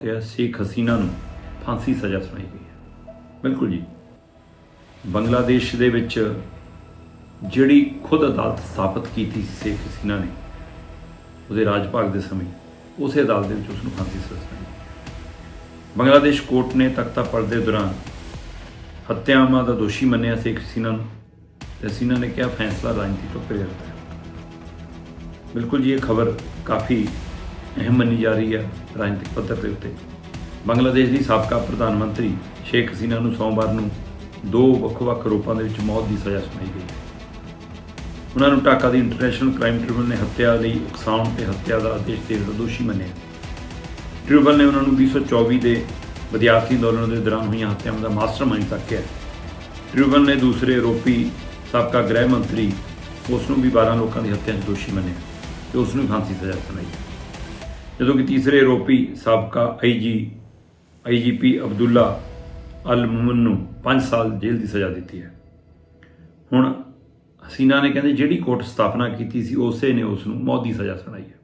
ਤੇ ਸ਼ੇਖ ਹਸੀਨਾ ਨੂੰ ਫਾਂਸੀ ਸਜ਼ਾ ਸੁਣਾਈ ਗਈ ਹੈ। ਬਿਲਕੁਲ ਜੀ। ਬੰਗਲਾਦੇਸ਼ ਦੇ ਵਿੱਚ ਜਿਹੜੀ ਖੁਦ ਅਦਾਲਤ ਸਥਾਪਿਤ ਕੀਤੀ ਸੀ ਸ਼ੇਖ ਹਸੀਨਾ ਨੇ, ਉਹਦੇ ਰਾਜ ਭਾਗ ਦੇ ਸਮੇਂ, ਉਸੇ ਅਦਾਲਤ ਦੇ ਵਿੱਚ ਉਸ ਨੂੰ ਫਾਂਸੀ ਸਜ਼ਾ ਸੁਣਾਈ ਬੰਗਲਾਦੇਸ਼ ਕੋਰਟ ਨੇ ਤਖਤਾ ਪੜਦੇ ਦੌਰਾਨ ਹੱਤਿਆਵਾਂ ਦਾ ਦੋਸ਼ੀ ਮੰਨਿਆ ਸ਼ੇਖ ਹਸੀਨਾ ਨੂੰ ਤੇ ਹਸੀਨਾ ਨੇ ਕਿਹਾ, ਫੈਸਲਾ ਰਾਜਨੀਤੀ ਤੋਂ ਪ੍ਰੇਰਿਤ ਹੈ। ਬਿਲਕੁਲ ਜੀ, ਇਹ ਖਬਰ ਕਾਫੀ ਅਹਿਮ ਮੰਨੀ ਜਾ ਰਹੀ ਹੈ ਰਾਜਨੀਤਿਕ ਪੱਧਰ ਦੇ ਉੱਤੇ। ਬੰਗਲਾਦੇਸ਼ ਦੀ ਸਾਬਕਾ ਪ੍ਰਧਾਨ ਮੰਤਰੀ ਸ਼ੇਖ ਹਸੀਨਾ ਨੂੰ ਸੋਮਵਾਰ ਨੂੰ ਦੋ ਵੱਖ-ਵੱਖ ਰੂਪਾਂ ਦੇ ਵਿੱਚ ਮੌਤ ਦੀ ਸਜ਼ਾ ਸੁਣਾਈ ਗਈ ਹੈ। ਉਹਨਾਂ ਨੂੰ ਢਾਕਾ ਦੀ ਇੰਟਰਨੈਸ਼ਨਲ ਕ੍ਰਾਈਮ ਟ੍ਰਿਬਿਊਨਲ ਨੇ ਹੱਤਿਆ ਲਈ ਉਕਸਾਉਣ ਤੇ ਹੱਤਿਆ ਦਾ ਆਦੇਸ਼ ਦੇਣ ਦਾ ਦੋਸ਼ੀ ਮੰਨਿਆ। ਟ੍ਰਿਬਿਊਨਲ ਨੇ ਉਹਨਾਂ ਨੂੰ 2024 ਦੇ ਵਿਦਿਆਰਥੀ ਅੰਦੋਲਨ ਦੇ ਦੌਰਾਨ ਹੋਈਆਂ ਹੱਤਿਆਵਾਂ ਦਾ ਮਾਸਟਰਮਾਈਂਡ ਤੱਕਿਆ ਟ੍ਰਿਬਿਊਨਲ ਨੇ ਦੂਸਰੇ ਆਰੋਪੀ ਸਾਬਕਾ ਗ੍ਰਹਿ ਮੰਤਰੀ, ਉਸ ਨੂੰ ਵੀ 12 ਲੋਕਾਂ ਦੀ ਹੱਤਿਆ 'ਚ ਦੋਸ਼ੀ ਮੰਨਿਆ ਤੇ ਉਸ ਨੂੰ ਫਾਂਸੀ ਸਜ਼ਾ ਸੁਣਾਈ। ਜਦੋਂ ਕਿ ਤੀਸਰੇ ਆਰੋਪੀ ਸਾਬਕਾ ਆਈਜੀ ਆਈਜੀਪੀ ਅਬਦੁੱਲਾ ਅਲ ਮੁਮਨ ਨੂੰ 5 ਸਾਲ ਜੇਲ੍ਹ ਦੀ ਸਜ਼ਾ ਦਿੱਤੀ ਹੈ। ਹੁਣ ਹਸੀਨਾ ਨੇ ਕਹਿੰਦੇ ਜਿਹੜੀ ਕੋਰਟ ਸਥਾਪਨਾ ਕੀਤੀ ਸੀ, ਉਸੇ ਨੇ ਉਸ ਨੂੰ ਮੌਤ ਦੀ ਸਜ਼ਾ ਸੁਣਾਈ ਹੈ।